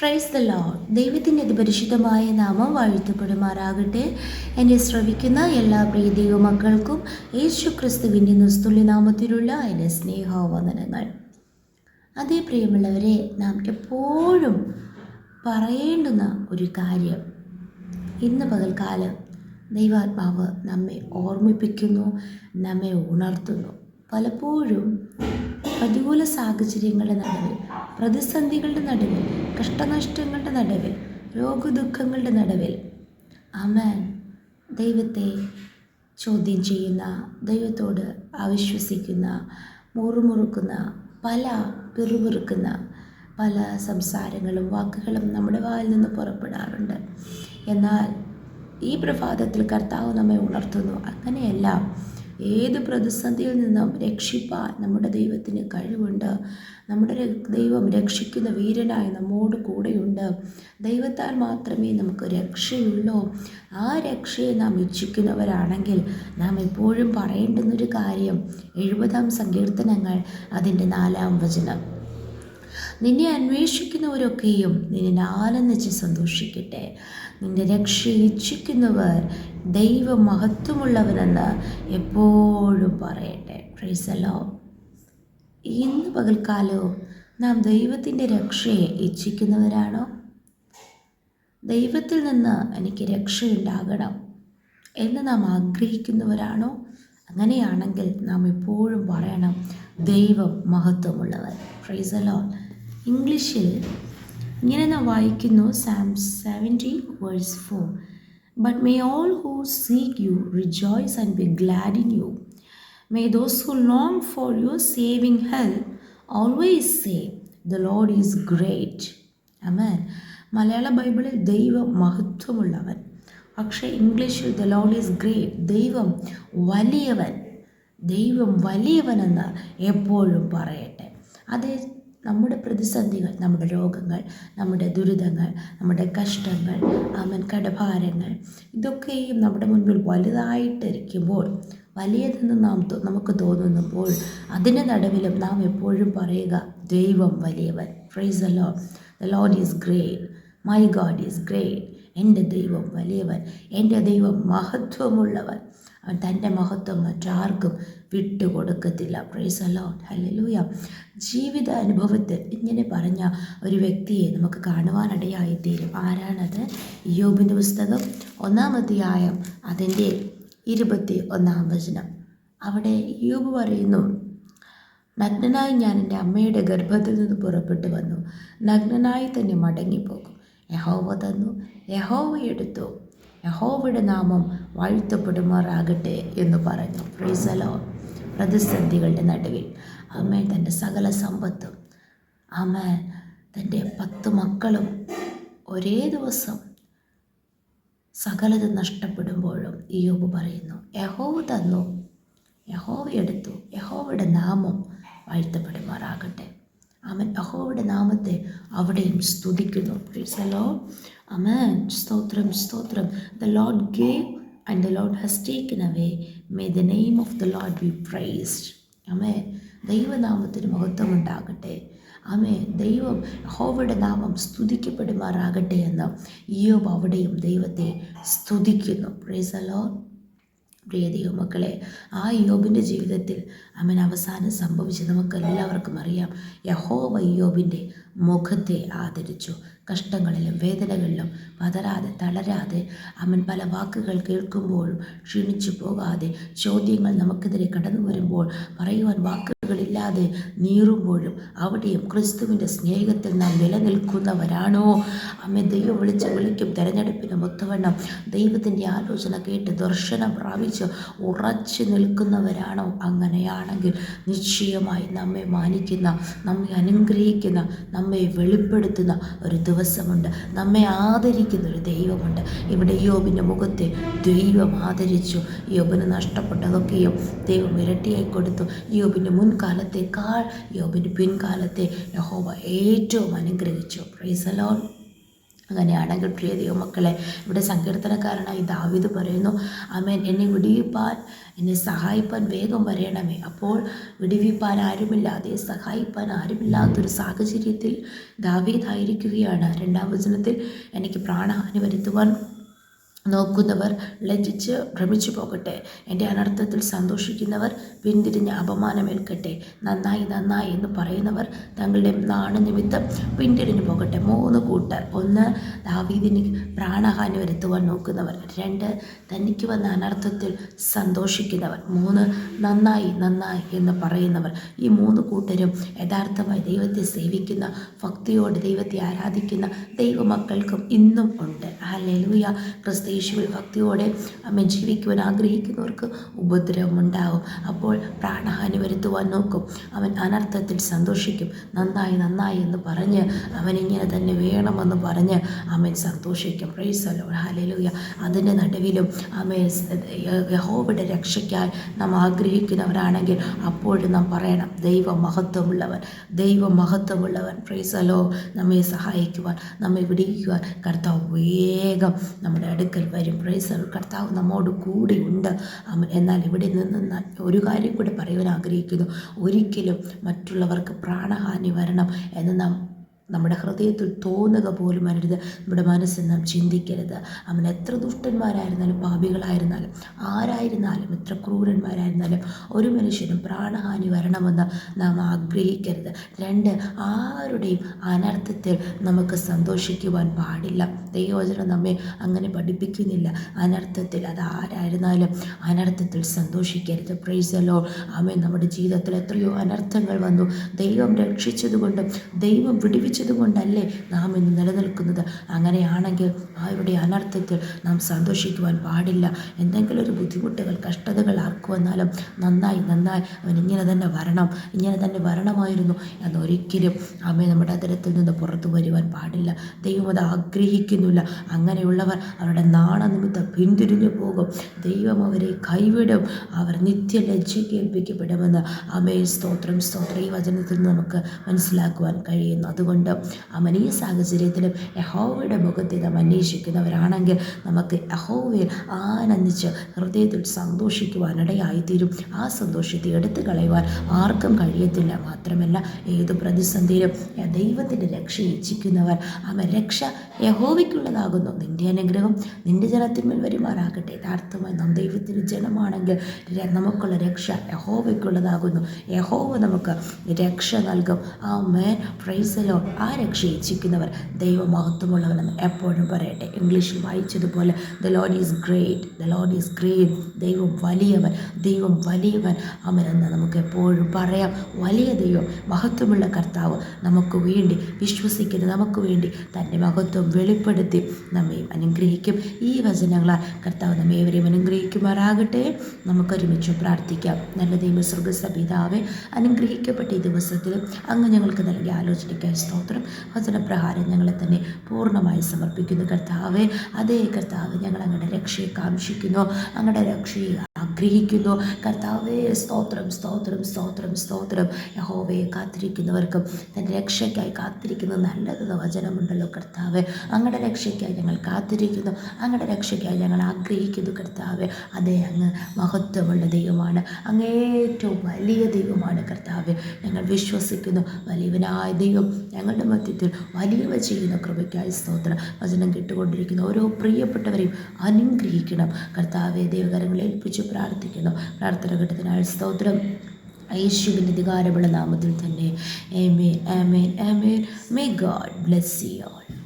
Praise the load ദൈവത്തിന്റെ അതിപരിശുദ്ധമായ നാമം വാഴ്ത്തപ്പെടുമാറാകട്ടെ. എന്നെ ശ്രവിക്കുന്ന എല്ലാ പ്രീതിക മക്കൾക്കും യേശു ക്രിസ്തുവിന്റെ നാമത്തിലുള്ള എന്റെ സ്നേഹവന്ദനങ്ങൾ. അതേ പ്രിയമുള്ളവരെ നാം എപ്പോഴും പറയേണ്ടുന്ന ഒരു കാര്യം. ഇന്ന് പകൽക്കാലം ദൈവാത്മാവ് നമ്മെ ഓർമ്മിപ്പിക്കുന്നു നമ്മെ ഉണർത്തുന്നു. പലപ്പോഴും പ്രതികൂല സാഹചര്യങ്ങളുടെ നടുവിൽ പ്രതിസന്ധികളുടെ നടുവിൽ കഷ്ടനഷ്ടങ്ങളുടെ നടുവിൽ രോഗദുഃഖങ്ങളുടെ നടുവിൽ. അമൻ ദൈവത്തെ ചോദ്യം ചെയ്യുന്ന ദൈവത്തോട് അവിശ്വസിക്കുന്ന മുറുമുറുക്കുന്ന പല പിറുപിറുക്കുന്ന പല സംസാരങ്ങളും വാക്കുകളും നമ്മുടെ വായിൽ നിന്ന് പുറപ്പെടാറുണ്ട്. എന്നാൽ ഈ പ്രഭാതത്തിൽ കർത്താവ് നമ്മെ ഉണർത്തുന്നു. അങ്ങനെയല്ല. ഏത് പ്രതിസന്ധിയിൽ നിന്നും രക്ഷിപ്പാൻ നമ്മുടെ ദൈവത്തിന് കഴിവുണ്ട്. നമ്മുടെ ദൈവം രക്ഷിക്കുന്ന വീരനായി നമ്മോട് കൂടെയുണ്ട്. ദൈവത്താൽ മാത്രമേ നമുക്ക് രക്ഷയുള്ളൂ. ആ രക്ഷയെ നാം ഇച്ഛിക്കുന്നവരാണെങ്കിൽ നാം എപ്പോഴും പറയേണ്ടുന്നൊരു കാര്യം എഴുപതാം സങ്കീർത്തനങ്ങൾ അതിന്റെ നാലാം വചനം. നിന്നെ അന്വേഷിക്കുന്നവരൊക്കെയും നിന്നെ ആനന്ദിച്ച് സന്തോഷിക്കട്ടെ. നിന്റെ രക്ഷ ഇച്ഛിക്കുന്നവർ ദൈവ മഹത്വമുള്ളവനെന്ന് എപ്പോഴും പറയട്ടെ പ്രൈസലോ ഇന്ന് പകൽക്കാലവും നാം ദൈവത്തിന്റെ രക്ഷയെ ഇച്ഛിക്കുന്നവരാണോ? ദൈവത്തിൽ നിന്ന് എനിക്ക് രക്ഷയുണ്ടാകണം എന്ന് നാം ആഗ്രഹിക്കുന്നവരാണോ? അങ്ങനെയാണെങ്കിൽ നാം എപ്പോഴും പറയണം ദൈവം മഹത്വമുള്ളവർ ഫ്രൈസലോ ഇംഗ്ലീഷിൽ ഇങ്ങനെ വായിക്കുന്നു psalm seventy verse four but may all who seek you rejoice and be glad in you may those who long for your saving help always say the lord is great amen Malayala ബൈബിളിൽ ദൈവം മഹത്വമുള്ളവൻ. പക്ഷേ ഇംഗ്ലീഷിൽ the load is great ദൈവം വലിയവൻ. ദൈവം വലിയവനെന്ന് എപ്പോഴും പറയട്ടെ. അത് നമ്മുടെ പ്രതിസന്ധികൾ നമ്മുടെ രോഗങ്ങൾ നമ്മുടെ ദുരിതങ്ങൾ നമ്മുടെ കഷ്ടങ്ങൾ അവൻ കടഭാരങ്ങൾ ഇതൊക്കെയും നമ്മുടെ മുൻപിൽ വലുതായിട്ടിരിക്കുമ്പോൾ വലിയതെന്ന് നാം നമുക്ക് തോന്നുമ്പോൾ അതിന്റെ നടുവിലും നാം എപ്പോഴും പറയുക ദൈവം വലിയവൻ. Praise the the lord is great my God is great എന്റെ ദൈവം വലിയവൻ എന്റെ ദൈവം മഹത്വമുള്ളവൻ. അവൻ തന്റെ മഹത്വം മറ്റാർക്കും വിട്ടുകൊടുക്കത്തില്ല. പ്രൈസ് അലോട്ട് ഹലലൂയ ജീവിത അനുഭവത്തിൽ ഇങ്ങനെ പറഞ്ഞ ഒരു വ്യക്തിയെ നമുക്ക് കാണുവാനിടയായിത്തീരും ആരാണത്? യോബിന്റെ പുസ്തകം ഒന്നാമധ്യായം അതിന്റെ ഇരുപത്തി ഒന്നാം വചനം. അവിടെ യോബ് പറയുന്നു നഗ്നനായി ഞാൻ എന്റെ അമ്മയുടെ ഗർഭത്തിൽ നിന്ന് പുറപ്പെട്ടു വന്നു. നഗ്നനായി തന്നെ മടങ്ങിപ്പോകും. യഹോവ തന്നു. യഹോവ എടുത്തു. യഹോവയുടെ നാമം വാഴ്ത്തപ്പെടുമാറാകട്ടെ എന്ന് പറഞ്ഞു. ഫ്രീസലോ പ്രതിസന്ധികളുടെ നടുവിൽ. അമ്മ തന്റെ സകല സമ്പത്തും. അമ്മ തന്റെ പത്ത് മക്കളും ഒരേ ദിവസം സകലത് നഷ്ടപ്പെടുമ്പോഴും ഇയോബ് പറയുന്നു യഹോവ തന്നു. യഹോവ എടുത്തു. യഹോവയുടെ നാമം വാഴ്ത്തപ്പെടുമാറാകട്ടെ. അവൻ അഹോയുടെ നാമത്തെ അവിടെയും സ്തുതിക്കുന്നു. പ്രീസലോ അമൻ സ്തോത്രം സ്തോത്രം. The lord gave and the lord has taken away may the name of the lord be praised amen ദൈവനാമത്തിന് മഹത്വം ഉണ്ടാകട്ടെ. അമേ ദൈവം ഹോവയുടെ നാമം സ്തുതിക്കപ്പെടുമാറാകട്ടെ എന്ന് ഇയോബ് അവിടെയും ദൈവത്തെ സ്തുതിക്കുന്നു. പ്രൈസലോ പ്രിയ ദൈവമക്കളെ ആ യോബിന്റെ ജീവിതത്തിൽ അവൻ അവസാനം സംഭവിച്ചത് നമുക്ക് എല്ലാവർക്കും അറിയാം. യഹോവ യോബിന്റെ മുഖത്തെ ആദരിച്ചു. കഷ്ടങ്ങളിലും വേദനകളിലും പതരാതെ തളരാതെ അവൻ പല വാക്കുകൾ കേൾക്കുമ്പോഴും ക്ഷീണിച്ചു പോകാതെ ചോദ്യങ്ങൾ നമുക്കെതിരെ കടന്നു വരുമ്പോൾ പറയുവാൻ വാക്കുകളില്ലാതെ നീറുമ്പോഴും അവിടെയും ക്രിസ്തുവിന്റെ സ്നേഹത്തിൽ നാം നിലനിൽക്കുന്നവരാണോ? അമ്മ ദൈവം വിളിച്ച് വിളിക്കും തിരഞ്ഞെടുപ്പിന് മുത്തവണ്ണം ദൈവത്തിന്റെ ആലോചന കേട്ട് ദർശനം പ്രാപിച്ച് ഉറച്ചു നിൽക്കുന്നവരാണോ? അങ്ങനെയാണെങ്കിൽ നിശ്ചയമായി നമ്മെ മാനിക്കുന്ന നമ്മെ അനുഗ്രഹിക്കുന്ന നമ്മെ വെളിപ്പെടുത്തുന്ന ഒരു ദിവസമുണ്ട്. നമ്മെ ആദരിക്കുന്ന ഒരു ദൈവമുണ്ട്. ഇവിടെ യോബിന്റെ മുഖത്തെ ദൈവം ആദരിച്ചു. യോബിന് നഷ്ടപ്പെട്ടതൊക്കെയും ദൈവം ഇരട്ടിയായി കൊടുത്തു. യോബിന്റെ മുൻകാലത്തേക്കാൾ യോബിന്റെ പിൻകാലത്തെ യഹോവ ഏറ്റവും അനുഗ്രഹിച്ചു. പ്രൈസലോൺ അങ്ങനെയാണെങ്കിൽ പ്രിയ ദൈവമക്കളെ ഇവിടെ സങ്കീർത്തനക്കാരനായി ദാവിദ് പറയുന്നു അമേൻ എന്നെ വിടിയിപ്പാൻ എന്നെ സഹായിപ്പാൻ വേഗം വരയണമേ അപ്പോൾ വിടിവിപ്പാൻ ആരുമില്ലാതെ സഹായിപ്പാൻ ആരുമില്ലാത്തൊരു സാഹചര്യത്തിൽ ദാവീദായിരിക്കുകയാണ് രണ്ടാം വചനത്തിൽ എനിക്ക് പ്രാണഹാനി വരുത്തുവാൻ നോക്കുന്നവർ ലജ്ജിച്ച് ഭ്രമിച്ചു പോകട്ടെ. എന്റെ അനർത്ഥത്തിൽ സന്തോഷിക്കുന്നവർ പിന്തിരിഞ്ഞ് അപമാനമേൽക്കട്ടെ. നന്നായി നന്നായി എന്ന് പറയുന്നവർ തങ്ങളുടെ നാണനിമിത്തം പിന്തിരിഞ്ഞു പോകട്ടെ. മൂന്ന് കൂട്ടർ. ഒന്ന് ദാവീദിന് പ്രാണഹാനി വരുത്തുവാൻ നോക്കുന്നവർ. രണ്ട് തനിക്ക് വന്ന അനർത്ഥത്തിൽ സന്തോഷിക്കുന്നവർ. മൂന്ന് നന്നായി നന്നായി എന്ന് പറയുന്നവർ. ഈ മൂന്ന് കൂട്ടരും യഥാർത്ഥമായി ദൈവത്തെ സേവിക്കുന്ന ഭക്തിയോട് ദൈവത്തെ ആരാധിക്കുന്ന ദൈവമക്കൾക്കും ഇന്നും ഉണ്ട്. ആ ലലൂയ ക്രിസ്തു യേശുവിൽ ഭക്തിയോടെ അമ്മ ജീവിക്കുവാൻ ആഗ്രഹിക്കുന്നവർക്ക് ഉപദ്രവമുണ്ടാകും. അപ്പോൾ പ്രാണഹാനി വരുത്തുവാൻ നോക്കും. അവൻ അനർത്ഥത്തിൽ സന്തോഷിക്കും. നന്നായി നന്നായി എന്ന് പറഞ്ഞ് അവനിങ്ങനെ തന്നെ വേണമെന്ന് പറഞ്ഞ് അമ്മൻ സന്തോഷിക്കും. പ്രൈസലോ ഹലലുയ അതിന്റെ നടുവിലും അമ്മ യഹോവയുടെ രക്ഷയ്ക്കായി നാം ആഗ്രഹിക്കുന്നവരാണെങ്കിൽ അപ്പോഴും നാം പറയണം ദൈവ മഹത്വമുള്ളവൻ ദൈവ മഹത്വമുള്ളവൻ പ്രൈസലോ നമ്മെ സഹായിക്കുവാൻ നമ്മെ വിടിക്കുവാൻ കർത്താവ് വേഗം നമ്മുടെ അടുക്കൽ അടുക്കൽ വരും പ്രൈസ് കർത്താവ് നമ്മോട് കൂടി ഉണ്ട് എന്നാൽ ഇവിടെ നിന്ന് ഒരു കാര്യം കൂടെ പറയുവാൻ ആഗ്രഹിക്കുന്നു. ഒരിക്കലും മറ്റുള്ളവർക്ക് പ്രാണഹാനി വരണം എന്ന് നാം നമ്മുടെ ഹൃദയത്തിൽ തോന്നുക പോലും അരുത്. നമ്മുടെ മനസ്സിൽ നാം ചിന്തിക്കരുത്. അവൻ എത്ര ദുഷ്ടന്മാരായിരുന്നാലും പാപികളായിരുന്നാലും ആരായിരുന്നാലും എത്ര ക്രൂരന്മാരായിരുന്നാലും ഒരു മനുഷ്യനും പ്രാണഹാനി വരണമെന്ന് നാം ആഗ്രഹിക്കരുത്. രണ്ട് ആരുടെയും അനർത്ഥത്തിൽ നമുക്ക് സന്തോഷിക്കുവാൻ പാടില്ല. ദൈവവചനം നമ്മെ അങ്ങനെ പഠിപ്പിക്കുന്നില്ല. അനർത്ഥത്തിൽ അത് ആരായിരുന്നാലും അനർത്ഥത്തിൽ സന്തോഷിക്കരുത്. പ്രൈസലോ അമ്മ നമ്മുടെ ജീവിതത്തിൽ എത്രയോ അനർത്ഥങ്ങൾ വന്നു. ദൈവം രക്ഷിച്ചതുകൊണ്ടും ദൈവം വിടുവിച്ചു കൊണ്ടല്ലേ നാം ഇന്ന് നിലനിൽക്കുന്നത്? അങ്ങനെയാണെങ്കിൽ അവരുടെ അനർത്ഥത്തിൽ നാം സന്തോഷിക്കുവാൻ പാടില്ല. എന്തെങ്കിലും ഒരു ബുദ്ധിമുട്ടുകൾ കഷ്ടതകൾ ആർക്ക് വന്നാലും നന്നായി നന്നായി അവൻ ഇങ്ങനെ തന്നെ വരണം ഇങ്ങനെ തന്നെ വരണമായിരുന്നു. എന്നൊരിക്കലും അമ്മ നമ്മുടെ അതിരത്തിൽ നിന്ന് പുറത്തു വരുവാൻ പാടില്ല. ദൈവം അത് ആഗ്രഹിക്കുന്നില്ല. അങ്ങനെയുള്ളവർ അവരുടെ നാണനിമിത്തം പിന്തിരിഞ്ഞു പോകും. ദൈവം അവരെ കൈവിടും. അവർ നിത്യ ലജ്ജിക്കേൽപ്പിക്കപ്പെടുമെന്ന് അമേ സ്തോത്രം സ്തോത്രം ഈ വചനത്തിൽ നമുക്ക് മനസ്സിലാക്കുവാൻ കഴിയുന്നു. അതുകൊണ്ട് അവൻ ഈ സാഹചര്യത്തിലും യഹോവയുടെ മുഖത്തെ നാം അന്വേഷിക്കുന്നവരാണെങ്കിൽ നമുക്ക് യഹോവയിൽ ആനന്ദിച്ച് ഹൃദയത്തിൽ സന്തോഷിക്കുവാനിടയായിത്തീരും ആ സന്തോഷത്തെ എടുത്തു കളയുവാൻ ആർക്കും കഴിയത്തില്ല. മാത്രമല്ല ഏത് പ്രതിസന്ധിയിലും ദൈവത്തിന്റെ രക്ഷ ഇച്ഛിക്കുന്നവർ അവൻ രക്ഷ യഹോവയ്ക്കുള്ളതാകുന്നു. നിന്റെ അനുഗ്രഹം നിന്റെ ജനത്തിന്മേൽ വരുമാറാകട്ടെ. യഥാർത്ഥമായി നാം ദൈവത്തിന്റെ ജനമാണെങ്കിൽ നമുക്കുള്ള രക്ഷ യഹോവയ്ക്കുള്ളതാകുന്നു. യഹോവ നമുക്ക് രക്ഷ നൽകും. ആ മേൻ പ്രൈസലോ ആ രക്ഷ ഇച്ഛിക്കുന്നവർ ദൈവമഹത്വമുള്ളവനെന്ന് എപ്പോഴും പറയട്ടെ. ഇംഗ്ലീഷിൽ വായിച്ചതുപോലെ the lord is great the lord is great ദൈവം വലിയവൻ. ദൈവം വലിയവൻ അവനെന്ന് നമുക്ക് എപ്പോഴും പറയാം. വലിയ ദൈവം മഹത്വമുള്ള കർത്താവ് നമുക്ക് വേണ്ടി വിശ്വസിക്കുന്ന. നമുക്ക് വേണ്ടി തന്റെ മഹത്വം വെളിപ്പെടുത്തി നമ്മയും അനുഗ്രഹിക്കും. ഈ വചനങ്ങളാൽ കർത്താവ് നമ്മെ ഏവരെയും അനുഗ്രഹിക്കുമാറാകട്ടെ. നമുക്കൊരുമിച്ച് പ്രാർത്ഥിക്കാം. നല്ല ദൈവ സ്വർഗസ്വ പിതാവെ അനുഗ്രഹിക്കപ്പെട്ട ഈ ദിവസത്തിൽ അങ്ങ് ഞങ്ങൾക്ക് നൽകിയ ആലോചനയ്ക്കായി സ്തോത്രം. വചനപ്രകാരം ഞങ്ങളെ തന്നെ പൂർണമായി സമർപ്പിക്കുന്നു കർത്താവ്. അതേ കർത്താവ് ഞങ്ങൾ അങ്ങടെ രക്ഷയെ കാംക്ഷിക്കുന്നു. അങ്ങയുടെ രക്ഷയെ ആഗ്രഹിക്കുന്നു കർത്താവേ സ്തോത്രം സ്തോത്രം സ്തോത്രം സ്തോത്രം. യഹോവയെ കാത്തിരിക്കുന്നവർക്കും തന്റെ രക്ഷയ്ക്കായി കാത്തിരിക്കുന്ന നല്ലത് വചനമുണ്ടല്ലോ കർത്താവ്. അങ്ങയുടെ രക്ഷയ്ക്കായി ഞങ്ങൾ കാത്തിരിക്കുന്നു. അങ്ങയുടെ രക്ഷയ്ക്കായി ഞങ്ങൾ ആഗ്രഹിക്കുന്നു കർത്താവ്. അതേ അങ്ങ് മഹത്വമുള്ള ദൈവമാണ്. അങ്ങേറ്റവും വലിയ ദൈവമാണ് കർത്താവ്. ഞങ്ങൾ വിശ്വസിക്കുന്നു. വലിയവനായ ദൈവം ഞങ്ങളുടെ മധ്യത്തിൽ വലിയവ ചെയ്യുന്ന കൃപയ്ക്കായി സ്തോത്രം. വചനം കേട്ടുകൊണ്ടിരിക്കുന്ന ഓരോ പ്രിയപ്പെട്ടവരെയും അനുഗ്രഹിക്കണം. കർത്താവെ ദൈവകരങ്ങളെ ഏൽപ്പിച്ച് പ്രാർത്ഥിക്കുന്നു. പ്രാർത്ഥന ഘട്ടത്തിനായി സ്തോത്രം. യേശുവിന്റെ അധികാരമുള്ള നാമത്തിൽ തന്നെ. ആമേൻ ആമേൻ ആമേൻ may God bless you all